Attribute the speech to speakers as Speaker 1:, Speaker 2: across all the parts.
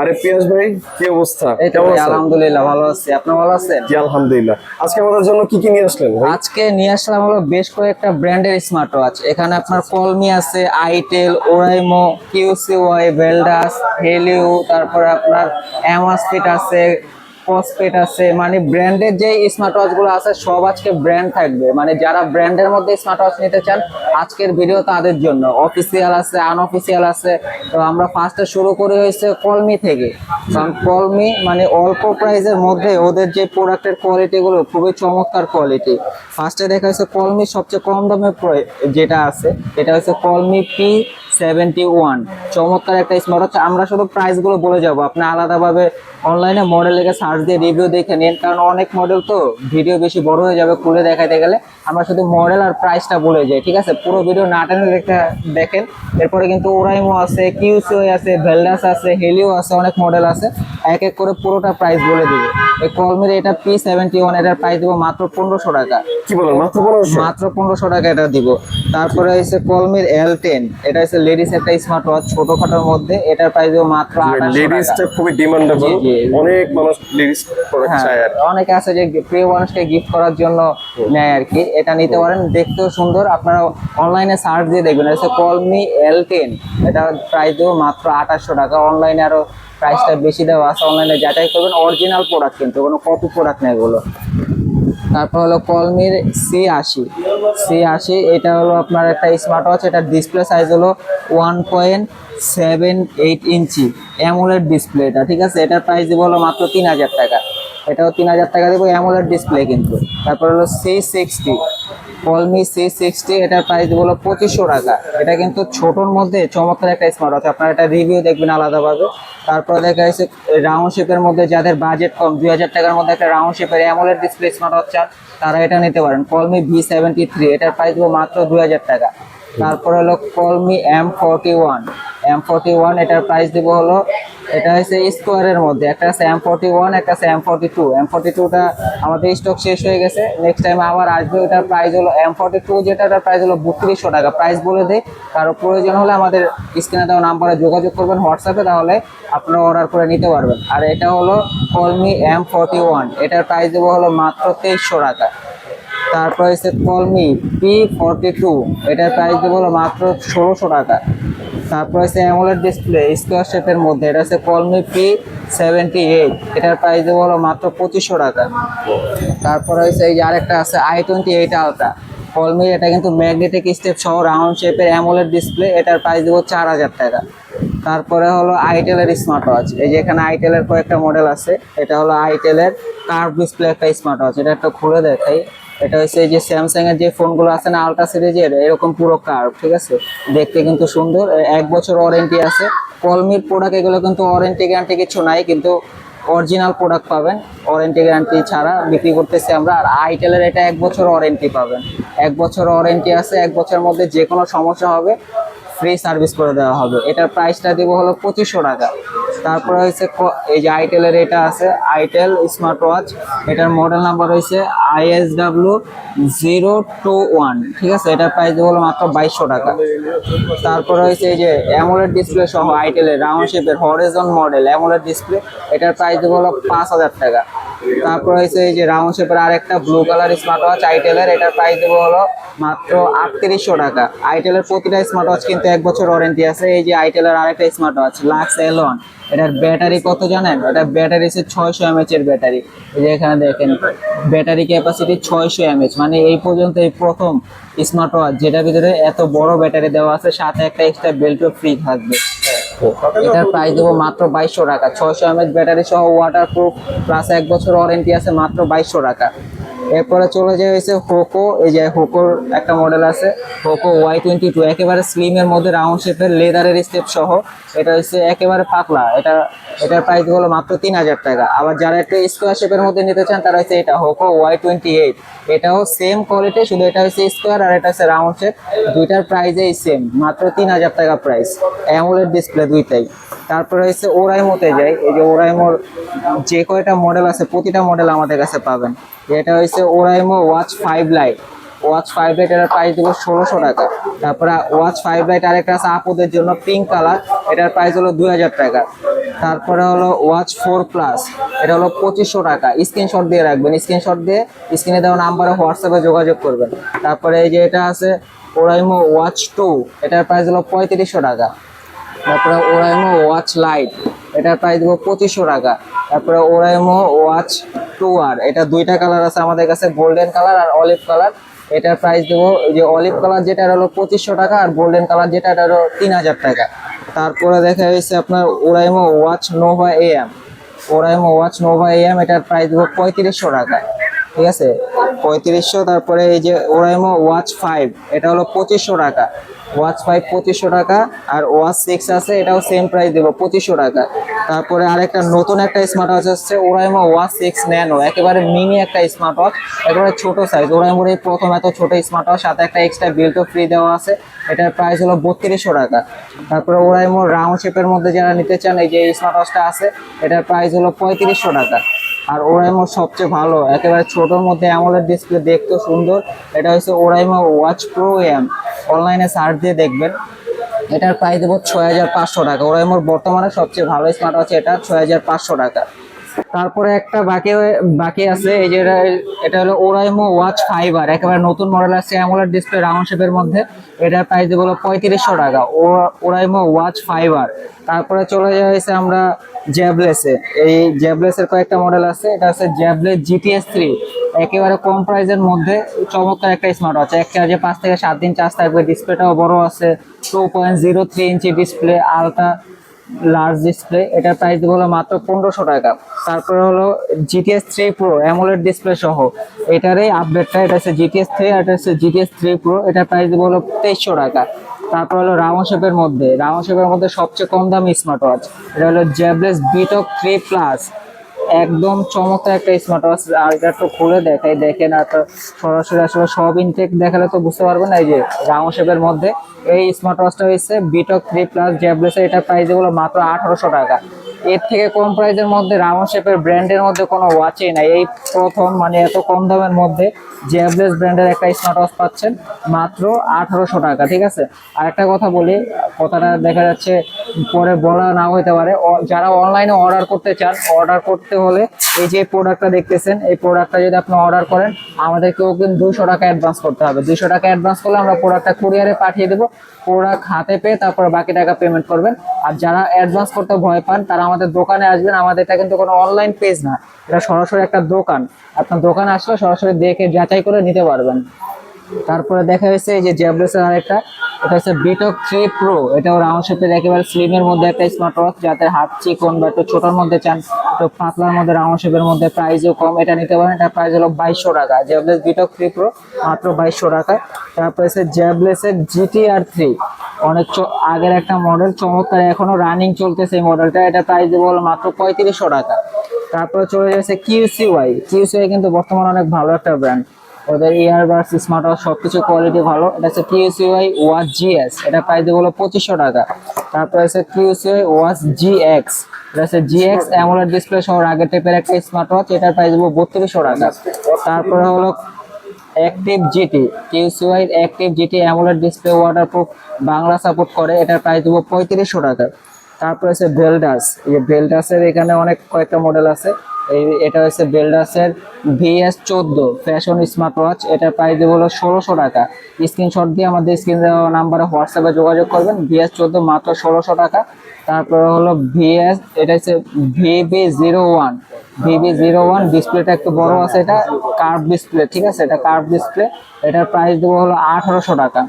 Speaker 1: আরে পিয়াস ভাই কি অবস্থা?
Speaker 2: আলহামদুলিল্লাহ ভালো আছি। আপনি ভালো আছেন?
Speaker 1: জি আলহামদুলিল্লাহ। আজকে আমাদের জন্য কি কি নিয়ে আসলেন
Speaker 2: আজকে নিয়ে আসলাম হলো বেশ কয়েকটা ব্র্যান্ডের স্মার্ট ওয়াচ এখানে আপনার কলমি আছে Itel Oraimo Q C Y ভেলডাস Helio তারপরে আপনার অ্যামাসফিট আছে কসপেট আছে মানে ব্র্যান্ডের যে স্মার্ট ওয়াচগুলো আছে, সব আজকে ব্র্যান্ড থাকবে। মানে যারা ব্র্যান্ডের মধ্যে স্মার্ট ওয়াচ নিতে চান, আজকের ভিডিও তাদের জন্য। অফিসিয়াল আছে আনঅফিসিয়াল আছে। তো আমরা ফার্স্টে শুরু করে হয়েছে কলমি থেকে। কারণ কলমি মানে অল্প প্রাইসের মধ্যে ওদের যে প্রোডাক্টের কোয়ালিটিগুলো খুবই চমৎকার কোয়ালিটি ফার্স্টে দেখা হয়েছে কলমি সবচেয়ে কম দামে যেটা আছে, এটা হচ্ছে কলমি পি সেভেন্টি ওয়ান চমৎকার একটা স্মার্ট ওয়াচ আমরা শুধু প্রাইসগুলো বলে যাব। আপনি আলাদাভাবে অনলাইনে মডেল লেগে সার্চ দিয়ে রিভিউ দেখে নিন। কারণ অনেক মডেল তো ভিডিও বেশি বড় হয়ে যাবে খুলে দেখাতে গেলে। আমরা শুধু মডেল আর প্রাইসটা বলে যাই ঠিক আছে? পুরো ভিডিও না টেনে দেখতে দেখেন। এরপরে কিন্তু ওরাইমো আছে কিউসিও আছে ভেলডাস আছে হেলিও আছে অনেক মডেল আছে। এক এক করে পুরোটা প্রাইস বলে দিবে। এই কলমের এটা পি সেভেন্টি ওয়ান এটার প্রাইস দেবো মাত্র পনেরোশো টাকা।
Speaker 1: কি বলেন? মাত্র পনেরোশো?
Speaker 2: মাত্র পনেরোশো টাকা এটা দিব। তারপরে হচ্ছে কলমির এল টেন এটা হচ্ছে লেডিস একটা স্মার্ট ওয়াচ ছোটখাটোর মধ্যে এটার প্রাইস দেবো মাত্র
Speaker 1: লেডিসটা খুবই ডিমান্ডেবল। অনেক মানুষ লেডিস প্রোডাক্ট
Speaker 2: হ্যাঁ,
Speaker 1: চায় আর
Speaker 2: অনেকে আছে যে প্রিয় মানুষকে গিফট করার জন্য নেয় আর কি। এটা নিতে পারেন দেখতেও সুন্দর। আপনারা অনলাইনে সার্চ দিয়ে দেখবেন এটা কলমি এল টেন এটা প্রাইস মাত্র আঠাশশো টাকা। অনলাইনে আরও প্রাইসটা বেশি দেওয়া আছে। অনলাইনে যাচাই করবেন অরিজিনাল প্রোডাক্ট কিন্তু কোনো কপি প্রোডাক্ট নেই এগুলো। তারপর হলো কলমির সি আশি। সি আশি, এটা হলো আপনার একটা স্মার্ট ওয়াচ এটার ডিসপ্লে সাইজ হলো one point seven eight inch AMOLED display এটা, ঠিক আছে? এটার প্রাইস দেবো হলো মাত্র তিন হাজার টাকা। এটাও তিন হাজার টাকা দেবো অ্যামোলেড ডিসপ্লে কিন্তু। তারপর হলো C sixty Colmi C sixty এটার প্রাইস দিব হলো পঁচিশশো টাকা। এটা কিন্তু ছোটোর মধ্যে চমৎকার একটা স্মার্ট ওয়াচ আপনারা এটা রিভিউ দেখবেন আলাদাভাবে। তারপর দেখা যাচ্ছে রাউন্ড শেপের মধ্যে যাদের বাজেট কম, দুই হাজার টাকার মধ্যে একটা রাউন্ড শেপের অ্যামোলেড ডিসপ্লে স্মার্ট ওয়াচ চান, তারা এটা নিতে পারেন। কলমি ভি সেভেন্টি থ্রি এটার প্রাইস দেবো মাত্র দুই হাজার টাকা। তারপর হলো Colmi M forty one M forty one এটার প্রাইস দিব হলো, এটা হচ্ছে স্কোয়ারের মধ্যে। একটা আছে এম ফোরটি ওয়ান একটা আছে M forty two M forty টুটা আমাদের স্টক শেষ হয়ে গেছে। নেক্সট টাইম আবার আসবে, ওটার প্রাইস হলো এম ফোরটি টু যেটা ওটার প্রাইস হলো বত্রিশশো টাকা। প্রাইস বলে দেয় কারও প্রয়োজন হলে আমাদের স্ক্রিনে দেওয়া নাম্বারে যোগাযোগ করবেন হোয়াটসঅ্যাপে তাহলে আপনারা অর্ডার করে নিতে পারবেন। আর এটা হলো কলমি এম ফোরটি ওয়ান এটার প্রাইস দেবো হলো মাত্র তেইশশো টাকা। তারপর হচ্ছে কলমি পি ফর্টি টু এটার প্রাইস দেবো মাত্র ষোলোশো টাকা। তারপর হচ্ছে অ্যামোলেড ডিসপ্লে স্কোয়ার শেপের মধ্যে, এটা হচ্ছে কলমি পি সেভেন্টি এইট এটার প্রাইস দেবো হলো মাত্র পঁচিশশো টাকা। তারপর হচ্ছে এই যে আরেকটা আছে I twenty eight ultra Colmi এটা কিন্তু ম্যাগনেটিক স্টেপ সহ রাউন্ড শেপের অ্যামোলেড ডিসপ্লে এটার প্রাইস দেবো চার হাজার টাকা। তারপরে হলো আইটেলের স্মার্ট ওয়াচ এই যে এখানে আইটেলের কয়েকটা মডেল আছে, এটা হলো আইটেলের কার্ভ ডিসপ্লে একটা স্মার্ট ওয়াচ এটা একটা খুলে দেখাই। এটা হচ্ছে যে স্যামসাং এর যে ফোনগুলো আছে না আলট্রা সিরিজের এরকম পুরো কার্ভ ঠিক আছে? দেখতে কিন্তু সুন্দর। এক বছর ওয়ারেন্টি আছে। কলমির প্রোডাক্ট এগুলো কিন্তু ওয়ারেন্টি গ্যারান্টি কিছু নাই, কিন্তু অরিজিনাল প্রোডাক্ট পাবেন। ওয়ারেন্টি গ্যারান্টি ছাড়া বিক্রি করতেছি আমরা, আর আইটেলের এটা এক বছর ওয়ারেন্টি পাবেন। এক বছর ওয়ারেন্টি আছে, এক বছরের মধ্যে যে কোনো সমস্যা হবে ফ্রি সার্ভিস করে দেওয়া হবে। এটার প্রাইসটা দেবো হলো পঁচিশশো টাকা। তারপরে হয়েছে এই যে আইটেলের এটা আছে আইটেল স্মার্ট ওয়াচ এটার মডেল নাম্বার হয়েছে I S W zero two one ঠিক আছে? এটার প্রাইস দেবো হলো মাত্র বাইশশো টাকা। তারপরে হয়েছে এই যে অ্যামোলেড ডিসপ্লে সহ আইটেলের রাউন্ড শেপের হরিজন মডেল অ্যামোলেড ডিসপ্লে এটার প্রাইস দেবো হলো পাঁচ হাজার টাকা। তারপর হয়েছে এই যে রাউন্ড শেপের আরেকটা ব্লু কালার স্মার্ট ওয়াচ আইটেলের এটার প্রাইস দেবো হলো মাত্র আটত্রিশশো টাকা। আইটেলের প্রতিটা স্মার্ট ওয়াচ কিন্তু এক বছর ওয়ারেন্টি আছে। এই যে আইটেলের আরেকটা স্মার্ট ওয়াচ লাক্স এলন এটার ব্যাটারি কত জানেন? এটা ব্যাটারি হচ্ছে ছয়শো এমএচ এর ব্যাটারি এই যে এখানে দেখেন ব্যাটারি ক্যাপাসিটি ছয়শো এমএচ মানে এই পর্যন্ত এই প্রথম স্মার্ট ওয়াচ যেটার ভিতরে এত বড় ব্যাটারি দেওয়া আছে, সাথে একটা এক্সট্রা বেল্টও ফ্রি থাকবে। এটার প্রাইস দেবো মাত্র বাইশশো টাকা। ছয়শো এমএচ ব্যাটারি সহ ওয়াটার প্রুফ প্লাস এক বছর ওয়ারেন্টি আছে মাত্র বাইশশো টাকা। এরপরে চলে যায় হয়েছে হোকো এই যে হোকোর একটা মডেল আছে। হোকো ওয়াই টোয়েন্টি টু একেবারে স্লিমের মধ্যে রাউন্ড শেপের লেদারের স্টেপ সহ। এটা হচ্ছে একেবারে পাতলা। এটা, এটার প্রাইস হলো মাত্র তিন হাজার টাকা। আবার যারা একটু স্কোয়ার শেপের মধ্যে নিতে চান, তারা হচ্ছে এটা হোকো ওয়াই টোয়েন্টি এইট এটাও সেম কোয়ালিটি শুধু এটা হচ্ছে স্কোয়ার আর এটা হচ্ছে রাউন্ড শেপ দুইটার প্রাইসেই সেম মাত্র তিন হাজার টাকা প্রাইস অ্যামোলেড ডিসপ্লে দুইটাই। তারপরে হচ্ছে ওরাইমোতে যাই। এই যে ওরাইমোর যে কয়টা মডেল আছে, প্রতিটা মডেল আমাদের কাছে পাবেন। এটা হচ্ছে Oraimo watch five lite watch five lite এটার প্রাইস দেবো ষোলোশো টাকা। তারপরে ওয়াচ ফাইভ লাইট আরেকটা আছে আপুদের জন্য পিঙ্ক কালার এটার প্রাইস হলো দুই হাজার টাকা। তারপরে হলো ওয়াচ ফোর প্লাস এটা হলো পঁচিশশো টাকা। স্ক্রিনশট দিয়ে রাখবেন। স্ক্রিনশট দিয়ে স্ক্রিনে দেওয়া নাম্বারে হোয়াটসঅ্যাপে যোগাযোগ করবেন। তারপরে এই যে এটা আছে ওরাইমো ওয়াচ টু এটার প্রাইস হলো পঁয়ত্রিশশো টাকা। তারপরে ওরাইমো ওয়াচ লাইট এটার প্রাইস দেবো পঁচিশশো টাকা। তারপরে ওরাইমো ওয়াচ টু আর। এটা দুইটা কালার আছে আমাদের কাছে গোল্ডেন কালার আর অলিভ কালার এটার প্রাইস দেবো যে অলিভ কালার যেটা হলো পঁচিশশো টাকা আর গোল্ডেন কালার যেটা, এটা হলো তিন হাজার টাকা। তারপরে দেখা হয়েছে আপনার Oraimo watch Nova AM Oraimo watch Nova AM এটার প্রাইস দেবো পঁয়ত্রিশশো টাকা। ঠিক আছে? পঁয়ত্রিশশো, তারপরে এই যে ওরাইমো ওয়াচ ফাইভ এটা হলো পঁচিশশো টাকা। ওয়াচ ফাইভ পঁচিশশো টাকা, আর ওয়াচ সিক্স আছে, এটাও সেম প্রাইস দেবো, পঁচিশশো টাকা। তারপরে আরেকটা নতুন একটা স্মার্ট ওয়াচ আসছে ওরাইমো ওয়াচ সিক্স ন্যানো একেবারে মিনি একটা স্মার্ট ওয়াচ একেবারে ছোট সাইজ ওরাইমোর এই প্রথম এত ছোট স্মার্ট ওয়াচ সাথে একটা এক্সট্রা বিলটো ফ্রি দেওয়া আছে, এটার প্রাইস হলো বত্রিশশো টাকা। তারপরে ওরাইমো রাউন্ড শেপের মধ্যে যারা নিতে চান, এই যে স্মার্ট ওয়াচটা আছে, এটার প্রাইস হলো পঁয়ত্রিশশো টাকা। আর ওরাইমো সবচেয়ে ভালো। একেবারে ছোটোর মধ্যে অ্যামোলেড ডিসপ্লে দেখতে সুন্দর। এটা হচ্ছে ওরাইমো ওয়াচ প্রো এম অনলাইনে সার্চ দিয়ে দেখবেন। এটার প্রাইস দেবো ছয় হাজার পাঁচশো টাকা। ওরাইমোর বর্তমানে সবচেয়ে ভালো স্মার্ট ওয়াচ এটা, ছয় হাজার পাঁচশো টাকা। তারপরে একটা বাকি বাকি আছে, এই যে এটা হলো ওরাইমো ওয়াচ ফাইবার একেবারে নতুন মডেল আছে অ্যামোলেড ডিসপ্লে রাউন্ড শেপের মধ্যে। এটার প্রাইস দেবো হলো পঁয়ত্রিশশো টাকা ওরাইমো ওয়াচ ফাইবার তারপরে চলে যাচ্ছে আমরা জ্যাবলেসে এই জ্যাবলেসের কয়েকটা মডেল আছে, এটা হচ্ছে জ্যাবলেস জিটিএস থ্রি একেবারে কম প্রাইসের মধ্যে, চমৎকার একটা স্মার্ট ওয়াচ এক চার্জে পাঁচ থেকে সাত দিন চার্জ থাকবে ডিসপ্লেটাও বড় আছে। Two point zero three inch display ultra large display এটার প্রাইস দেবো হলো মাত্র পনেরোশো টাকা। তারপরে হলো GTS three pro AMOLED display সহ। এটারই আপডেটটা এটা হচ্ছে জিটিএস থ্রি এটা হচ্ছে জিটিএস থ্রি প্রো এটার প্রাইস দেবো হলো তেইশশো টাকা। তারপর হলো রাউন্ড শেপের মধ্যে। রাউন্ড শেপের মধ্যে সবচেয়ে কম দামি স্মার্ট ওয়াচ এটা হলো জ্যাবলেস বিটক থ্রি প্লাস একদম চমৎকার একটা স্মার্ট ওয়াচ আর এটা একটু খুলে দেখাই। দেখেন, আর তো সরাসরি আসলে সব ইনটেক দেখালে তো বুঝতে পারবেন এই যে রাউন্ড শেপের মধ্যে। এই স্মার্ট ওয়াচটা হচ্ছে বিটক থ্রি প্লাস জ্যাবলেসের এটা প্রাইস হলো মাত্র আঠারোশো টাকা। এর থেকে কম প্রাইসের মধ্যে রাউন্ড শেপের ব্র্যান্ডের মধ্যে কোনো ওয়াচই নাই। এই প্রথম মানে এত কম দামের মধ্যে জ্যাবলেস ব্র্যান্ডের একটা স্মার্ট ওয়াচ পাচ্ছেন, মাত্র আঠারোশো টাকা, ঠিক আছে? আর একটা কথা বলি, কথাটা দেখা যাচ্ছে পরে বলা না হইতে পারে। যারা অনলাইনে অর্ডার করতে চান অর্ডার করতে হলে এই যে প্রোডাক্টটা দেখতেছেন, এই প্রোডাক্টটা যদি আপনি অর্ডার করেন, আমাদেরকেও কিন্তু দুশো টাকা অ্যাডভান্স করতে হবে। দুশো টাকা অ্যাডভান্স করলে আমরা প্রোডাক্টটা কুরিয়ারে পাঠিয়ে দেবো প্রোডাক্ট হাতে পেয়ে তারপর বাকি টাকা পেমেন্ট করবেন। আর যারা অ্যাডভান্স করতে ভয় পান, তারা আমাদের দোকানে আসবেন। আমাদের এটা কিন্তু কোনো অনলাইন পেজ না, এটা সরাসরি একটা দোকান। আপনার দোকানে আসলে সরাসরি দেখে যাচাই করে নিতে পারবেন। তারপরে দেখা হয়েছে এই যে জ্যাবলেসের আরেকটা, এটা হচ্ছে বিটক থ্রি প্রো এটাও রাউন্ড শেপের একেবারে স্লিমের মধ্যে একটা স্মার্ট ওয়াচ যাতে হাত চিকন বা একটু ছোটোর মধ্যে চান, একটু পাতলার মধ্যে রাউন্ড শেপের মধ্যে প্রাইসও কম, এটা নিতে পারেন, এটা প্রাইস হলো বাইশশো টাকা। জ্যাবলেস বিটক থ্রি প্রো মাত্র বাইশশো টাকা। তারপরে হচ্ছে জ্যাবলেসের জিটি আর থ্রি অনেক আগের একটা মডেল চমৎকার, এখনও রানিং চলতেছে এই মডেলটা এটা প্রাইস দেবো মাত্র পঁয়ত্রিশশো টাকা। তারপরে চলে যাচ্ছে কিউসিওয়াই কিউসিওয়াই কিন্তু বর্তমানে অনেক ভালো একটা ব্র্যান্ড ওদের ইয়ারবাডস স্মার্ট ওয়াচ সবকিছু কোয়ালিটি ভালো। এটা হচ্ছে কিউসিওয়াই ওয়াচ জিএস এটা প্রাইস হলো পঁচিশশো টাকা। তারপরে হচ্ছে কিউসিওয়াই ওয়াচ জি এক্স এটা হচ্ছে জি এক্স অ্যামোলেড ডিসপ্লে সহ আগের টাইপের একটা স্মার্ট ওয়াচ এটার প্রাইস দেবো বত্রিশশো টাকা। তারপরে হলো active GT QCY active GT AMOLED display waterproof Bangla support করে। এটার প্রাইস দেবো পঁয়ত্রিশশো টাকা। তারপরে আছে বেলডাস এই বেলডাসের এখানে অনেক কয়েকটা মডেল আছে। এটা হচ্ছে বেলডাসের ভিএস চোদ্দ ফ্যাশন স্মার্ট ওয়াচ এটার প্রাইস দেবো হলো ষোলোশো টাকা। স্ক্রিনশট দিয়ে আমাদের স্ক্রিন নাম্বারে হোয়াটসঅ্যাপে যোগাযোগ করবেন। ভিএস চোদ্দ মাত্র ষোলোশো টাকা। তারপরে হলো ভিএস এটা হচ্ছে VB zero one VB zero one ডিসপ্লেটা একটু বড় আছে এটা। কার্ভ ডিসপ্লে ঠিক আছে? এটা কার্ভ ডিসপ্লে এটার প্রাইস দেবো হলো আঠারোশো টাকা।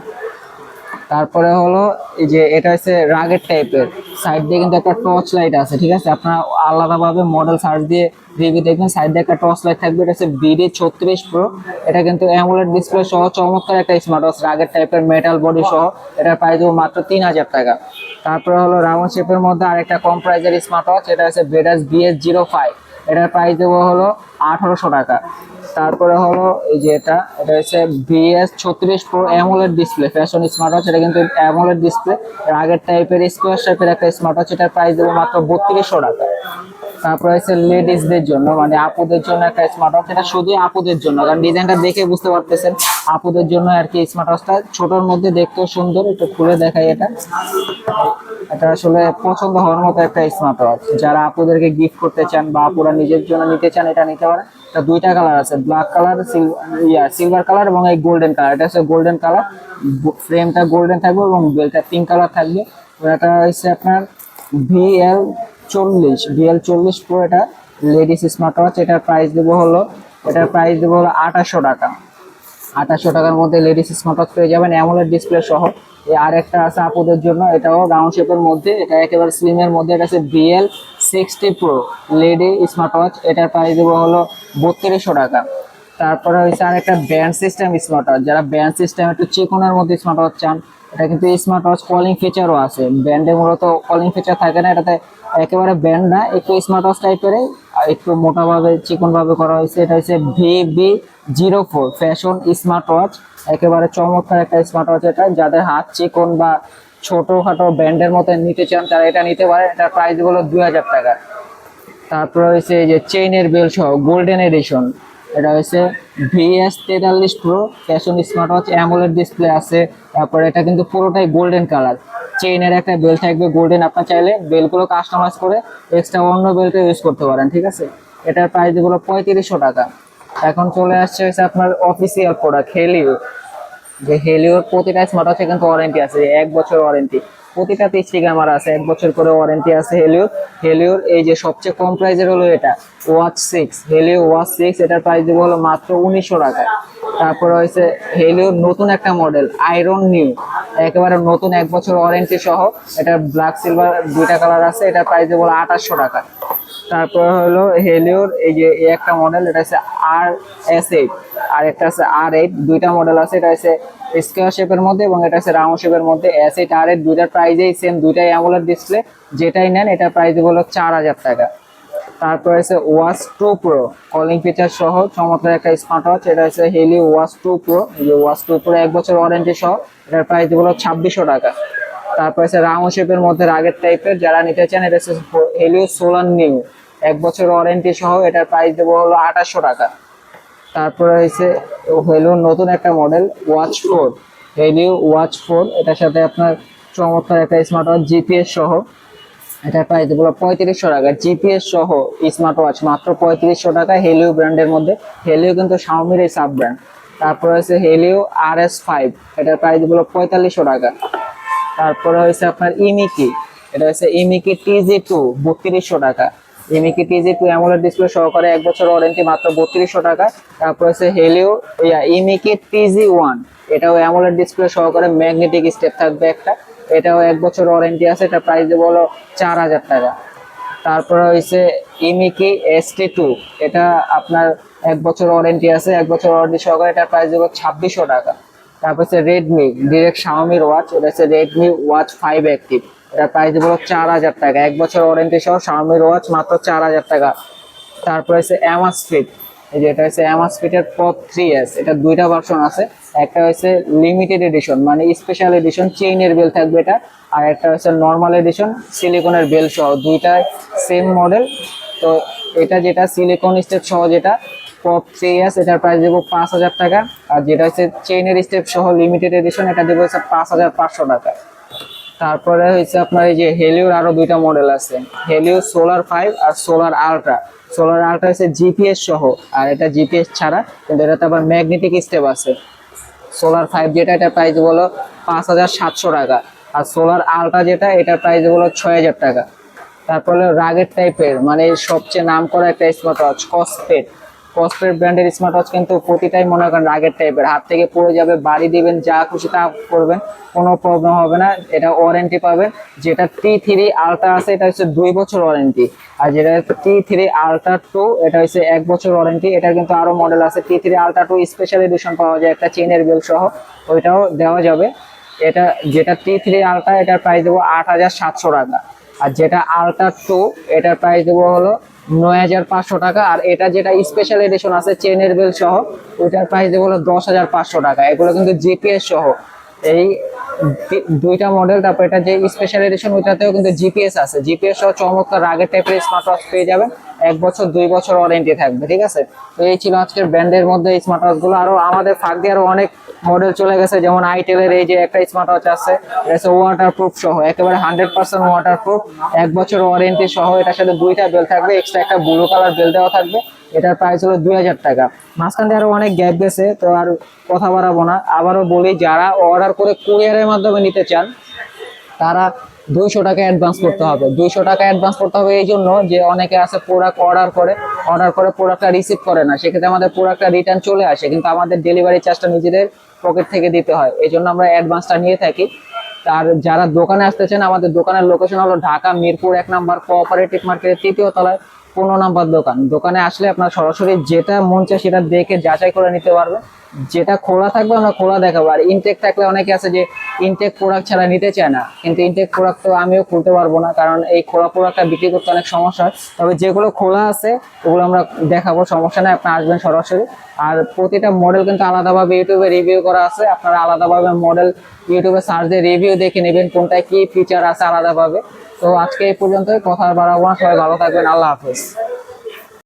Speaker 2: তারপরে হলো এই যে এটা হচ্ছে রাগের টাইপের সাইড দিয়ে কিন্তু একটা টর্চ লাইট আছে, ঠিক আছে? আপনারা আলাদাভাবে মডেল সার্চ দিয়ে রিভিউ দেখবেন সাইড দিয়ে একটা টর্চ লাইট থাকবে, এটা হচ্ছে বিডি ছত্রিশ প্রো এটা কিন্তু অ্যামুলেট ডিসপ্লে সহ, চমৎকার একটা স্মার্ট ওয়াচ রাগের টাইপের মেটাল বডি সহ। এটার প্রাইস দেবো মাত্র তিন হাজার টাকা। তারপরে হলো রাউন্ড শেপের মধ্যে আরেকটা কম প্রাইজের স্মার্ট ওয়াচ এটা হচ্ছে বেডাস বিএস জিরো ফাইভ এটার প্রাইস দেবো হলো আঠারোশো টাকা। তারপরে হলো এই যে এটা এটা হচ্ছে বিএস ছত্রিশ pro AMOLED display fashion smart watch এটা কিন্তু অ্যামোলেড ডিসপ্লে আগের টাইপের স্কোয়ার টাইপের একটা স্মার্ট ওয়াচ এটার প্রাইস দেবো মাত্র বত্রিশশো টাকা। তারপরে হচ্ছে লেডিসদের জন্য মানে আপুদের জন্য একটা স্মার্ট ওয়াচ এটা শুধু আপুদের জন্য, কারণ ডিজাইনটা দেখে বুঝতে পারতেছেন। আপুদের জন্য আর কি স্মার্ট ওয়াচটা ছোটর মধ্যে দেখতেও সুন্দর, একটু খুলে দেখাই এটা। এটা আসলে পছন্দ হওয়ার মতো একটা স্মার্ট ওয়াচ যারা আপুদেরকে গিফট করতে চান বা আপুরা নিজের জন্য নিতে চান, এটা নিতে পারেন। এটা দুইটা কালার আছে ব্ল্যাক কালার ইয়া সিলভার কালার এবং এই গোল্ডেন কালার এটা হচ্ছে গোল্ডেন কালার ফ্রেমটা গোল্ডেন থাকবে এবং বেলটা পিঙ্ক কালার থাকবে। এটা হচ্ছে আপনার ভিএল চল্লিশ ভিএল চল্লিশ প্রো এটা। লেডিস স্মার্ট ওয়াচ এটার প্রাইস দেবো হলো এটার প্রাইস দেবো হলো আঠাশশো টাকা। আঠাশশো টাকার মধ্যে লেডিস স্মার্ট ওয়াচ পেয়ে যাবেন। অ্যামোলেড ডিসপ্লে সহ। আর একটা আছে আপুদের জন্য। এটাও রাউন্ড শেপের মধ্যে। এটা একেবারে স্লিমের মধ্যে। এটা আছে BL sixty pro lady smart watch এটার প্রাইস দেবো হলো বত্রিশশো টাকা। তারপরে হয়েছে আর একটা ব্যান্ড সিস্টেম স্মার্ট ওয়াচ যারা ব্যান্ড সিস্টেম একটু চিকনের মধ্যে স্মার্ট ওয়াচ চান, এটা কিন্তু স্মার্ট ওয়াচ কলিং ফিচারও আছে। ব্যান্ডে মূলত কলিং ফিচার থাকে না, এটাতে একেবারে ব্যান্ড না, একটু স্মার্ট ওয়াচ টাইপের একটু মোটাভাবে চিকনভাবে করা হয়েছে। এটা হচ্ছে VB zero four fashion smart watch একেবারে চমৎকার একটা স্মার্ট ওয়াচ এটা। যাদের হাত চিকন বা ছোটখাটো ব্যান্ডের মতো নিতে চান, তারা এটা নিতে পারে এটার প্রাইস হলো দুই হাজার টাকা। তারপরে হয়েছে যে চেইনের বেল সহ গোল্ডেন এডিশন এটা হচ্ছে ভিএস তেতাল্লিশ pro fashion smart watch AMOLED display আছে। তারপর এটা কিন্তু পুরোটাই গোল্ডেন কালার চেইনের একটা বেল থাকবে গোল্ডেন আপনার চাইলে বেলগুলো কাস্টমাইজ করে এক্সট্রা অন্য বেলটা ইউজ করতে পারেন, ঠিক আছে? এটার প্রাইস হলো পঁয়ত্রিশশো টাকা। এখন চলে আসছে হচ্ছে আপনার অফিসিয়াল প্রোডাক্ট হেলিও যে হেলিওর প্রতিটা স্মার্ট ওয়াচে কিন্তু ওয়ারেন্টি আছে, এক বছর ওয়ারেন্টি প্রতিটা তেইশটি ক্যামেরা আছে। এক বছর করে ওয়ারেন্টি আছে হেলিওর হেলিওর এই যে সবচেয়ে কম প্রাইজের হলো এটা watch six Haylou watch six এটার প্রাইস দেবো হলো মাত্র উনিশশো টাকা। তারপরে হয়েছে হেলিওর নতুন একটা মডেল আয়রন নিউ একেবারে নতুন এক বছর ওয়ারেন্টি সহ। এটা ব্ল্যাক সিলভার দুইটা কালার আছে, এটার প্রাইস দেবো আঠাশশো টাকা। তারপর হলো হেলিওর এই যে একটা মডেল এটা হচ্ছে আর এস এইট আর একটা আছে আর এইট দুইটা মডেল আছে, এটা হচ্ছে স্কোয়ার শেপের মধ্যে এবং এটা হচ্ছে রাউন্ড শেপের মধ্যে। এস এইট আর এইট দুইটার প্রাইজেই সেম দুইটাই অ্যামোলেড ডিসপ্লে যেটাই নেন এটার প্রাইস হলো চার হাজার টাকা। তারপর আছে watch two pro calling feature সহ, চমৎকার একটা স্মার্ট ওয়াচ এটা হচ্ছে হেলি ওয়াচ টু প্রো যে ওয়াচ টু প্রো এক বছর ওয়ারেন্টি সহ, এটার প্রাইস হলো ছাব্বিশশো টাকা। তারপর আছে রাউন্ড শেপের মধ্যে রাগের টাইপের যারা নিতে চান, এটা হচ্ছে হেলিও সোলার নিউ এক বছর ওয়ারেন্টি সহ এটার প্রাইস দেবো হলো আঠাশশো টাকা। তারপরে হয়েছে হেলিও নতুন একটা model watch four Haylou watch four এটার সাথে আপনার চমৎকার একটা স্মার্ট ওয়াচ জিপিএস সহ। এটার প্রাইস দেবো পঁয়ত্রিশশো টাকা। জিপিএস সহ স্মার্ট ওয়াচ মাত্র পঁয়ত্রিশশো টাকা হেলিও ব্র্যান্ডের মধ্যে। হেলিও কিন্তু শাওমির সাব ব্র্যান্ড তারপরে হচ্ছে হেলিও আর এস ফাইভ এটার প্রাইস দেবো পঁয়তাল্লিশশো টাকা। তারপরে হয়েছে আপনার ইমিকি, এটা হচ্ছে ইমিকি টিজি টু বত্রিশশো টাকা। Imiki TG two AMOLED display সহকারে এক বছর ওয়ারেন্টি মাত্র বত্রিশশো টাকা। তারপর হচ্ছে হেলিও ইয়া, ইমিকি টিজি ওয়ান এটাও অ্যামোলেড ডিসপ্লে সহকারে ম্যাগনেটিক স্টেপ থাকবে একটা। এটাও এক বছর ওয়ারেন্টি আছে, এটা প্রাইস দেবো হলো চার হাজার টাকা। তারপরে হয়েছে ইমিকি এস টি টু এটা আপনার এক বছর ওয়ারেন্টি আছে, এক বছর ওয়ারেন্টি সহকারে এটার প্রাইস দেবো ছাব্বিশশো টাকা। তারপর হচ্ছে রেডমি ডিরেক্ট শাওমির ওয়াচ এটা হচ্ছে রেডমি ওয়াচ ফাইভ অ্যাক্টিভ এটা প্রাইস দেবো চার হাজার টাকা। এক বছর ওয়ারেন্টি সহ শাওমির ওয়াচ মাত্র চার হাজার টাকা। তারপরে হচ্ছে অ্যামাস ফিট এই যে এটা হচ্ছে অ্যামাস ফিটের পপ থ্রি এস এটা দুইটা ভার্সন আছে। একটা হচ্ছে লিমিটেড এডিশন মানে স্পেশাল এডিশন চেইনের বেল থাকবে এটা। আর একটা হচ্ছে নর্মাল এডিশন সিলিকনের বেল সহ। দুইটাই সেম মডেল তো এটা যেটা সিলিকন স্টেপ সহ যেটা পপ থ্রি এস এটার প্রাইস দেবো পাঁচ হাজার টাকা। আর যেটা হচ্ছে চেইনের স্টেপ সহ লিমিটেড এডিশন এটা দেবো হচ্ছে পাঁচ হাজার পাঁচশো টাকা। তারপরে হচ্ছে আপনার এই যে হেলিওর আরও দুইটা মডেল আছে। হেলিও সোলার ফাইভ আর সোলার আলট্রা সোলার আলট্রা হচ্ছে জিপিএস সহ, আর এটা জিপিএস ছাড়া, কিন্তু এটাতে আবার ম্যাগনেটিক স্টেপ আছে। সোলার ফাইভ যেটা এটার প্রাইস বলো পাঁচ হাজার সাতশো টাকা। আর সোলার আলট্রা যেটা, এটার প্রাইস বলো ছয় হাজার টাকা। তারপরে রাগের টাইপের মানে সবচেয়ে নাম করা একটা স্মার্ট ওয়াচ কসপেট কসপেট ব্র্যান্ডের স্মার্ট ওয়াচ কিন্তু প্রতিটাই মনে করেন রাগের টাইপের হাত থেকে পড়ে যাবে, বাড়ি দিবেন, যা খুশি তা করবেন, কোনো প্রবলেম হবে না। এটা ওয়ারেন্টি পাবেন যেটা টি থ্রি আলট্রা আছে, এটা হচ্ছে দুই বছর ওয়ারেন্টি আর যেটা টি থ্রি আলট্রা টু এটা হচ্ছে এক বছর ওয়ারেন্টি এটার কিন্তু আরও মডেল আছে। T three ultra two special edition পাওয়া যায়, একটা চেনের বেল সহ। ওইটাও দেওয়া যাবে। এটা, যেটা টি থ্রি আলট্রা এটার প্রাইস দেবো আট হাজার সাতশো টাকা। আর যেটা আলট্রা টু এটার প্রাইস দেবো হলো নয় হাজার পাঁচশো টাকা। আর এটা যেটা স্পেশাল এডিশন আছে চেনের বেল সহ, ওইটার প্রাইস দেবো হলো দশ হাজার পাঁচশো টাকা। এগুলো কিন্তু জিপিএস সহ। এই দুইটা মডেল তারপর এটা যে স্পেশাল এডিশন ওইটাতেও কিন্তু জিপিএস আছে। জিপিএস সহ চমৎকার আগের টাইপের স্মার্ট ওয়াচ পেয়ে যাবেন। এক বছর, দুই বছর ওয়ারেন্টি থাকবে, ঠিক আছে? তো এই ছিল আজকের ব্র্যান্ডের মধ্যে স্মার্ট ওয়াচগুলো। আরও আমাদের ফাঁক দিয়ে আরও অনেক মডেল চলে গেছে, যেমন আইটেলের এই যে একটা স্মার্ট ওয়াচ আছে, এটা ওয়াটার প্রুফ সহ, একেবারে হান্ড্রেড পার্সেন্ট ওয়াটার প্রুফ এক বছর ওয়ারেন্টি সহ, এটার সাথে দুইটা বেল থাকবে এক্সট্রা একটা ব্লু কালার বেল দেওয়া থাকবে। এটার প্রাইস হলো দুই হাজার টাকা। মাঝখান দিয়ে আরও অনেক গ্যাপ গেছে, তো আর কথা বাড়াবো না। আবারও বলি, যারা অর্ডার করে কুরিয়ারের মাধ্যমে নিতে চান, তারা দুইশো টাকা অ্যাডভান্স করতে হবে। দুইশো টাকা অ্যাডভান্স করতে হবে এই জন্য যে অনেকে আছে প্রোডাক্ট অর্ডার করে অর্ডার করে প্রোডাক্টটা রিসিভ করে না। সেক্ষেত্রে আমাদের প্রোডাক্টটা রিটার্ন চলে আসে, কিন্তু আমাদের ডেলিভারি চার্জটা নিজেদের পকেট থেকে দিতে হয়। এই জন্য আমরা অ্যাডভান্সটা নিয়ে থাকি। আর যারা দোকানে আসতেছেন, আমাদের দোকানের লোকেশন হলো ঢাকা, মিরপুর, এক নাম্বার কোঅপারেটিভ মার্কেটের তৃতীয় তলায় পনেরো নাম্বার দোকান। দোকানে আসলে আপনার সরাসরি যেটা মন চায় সেটা দেখে যাচাই করে নিতে পারবে। যেটা খোলা থাকবে আমরা খোলা দেখাবো। আর ইনটেক থাকলে অনেকে আছে যে ইনটেক প্রোডাক্ট ছাড়া নিতে চায় না। কিন্তু ইনটেক প্রোডাক্ট তো আমিও খুলতে পারব না, কারণ এই খোলা প্রোডাক্টটা বিক্রি করতে অনেক সমস্যা হয়। তবে যেগুলো খোলা আছে, ওগুলো আমরা দেখাবো, সমস্যা নেই আপনি আসবেন সরাসরি। আর প্রতিটা মডেল কিন্তু আলাদাভাবে ইউটিউবে রিভিউ করা আছে। আপনারা আলাদাভাবে মডেল ইউটিউবে সার্চ দিয়ে রিভিউ দেখে নেবেন কোনটায় কি ফিচার আছে আলাদাভাবে। তো আজকে এই পর্যন্তই, কথা বাড়াবো না, সবাই ভালো থাকবেন, আল্লাহ হাফেজ।